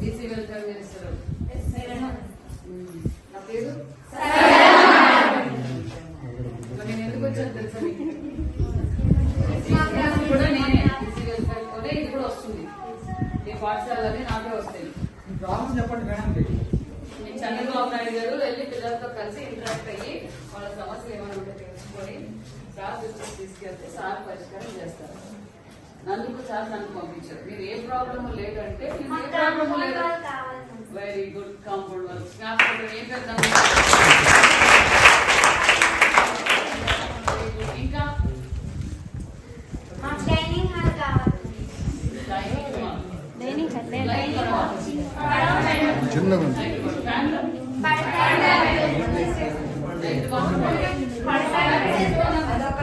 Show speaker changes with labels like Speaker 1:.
Speaker 1: BC welfare minister నా పేరు? మరి నేను ఎందుకు వచ్చాను తెలుసా కూడా నేనే బీసీ వెల్ఫేర్ కూడా ఇది కూడా వస్తుంది. ఈ పాఠశాలన్నీ నాకే వస్తాయి.
Speaker 2: ప్రాబ్లమ్స్ చెప్పండి మేడం.
Speaker 1: మీ చంద్రబాబు నాయుడు గారు వెళ్ళి పిల్లలతో కలిసి ఇంటరాక్ట్ అయ్యి వాళ్ళ సమస్యలు ఏమైనా సార్ దృష్టికి తీసుకెళ్తే సార్ పరిష్కారం చేస్తారు. నన్ను సార్ నన్ను పంపించారు. మీరు ఏ ప్రాబ్లమ్ లేదంటే మీకు ఏ ప్రాబ్లమ్ లేదు వెరీ గుడ్ కాంపౌండ్ వర్క్ ఏం పెద్దాం ఇంకా?
Speaker 3: చిన్నగా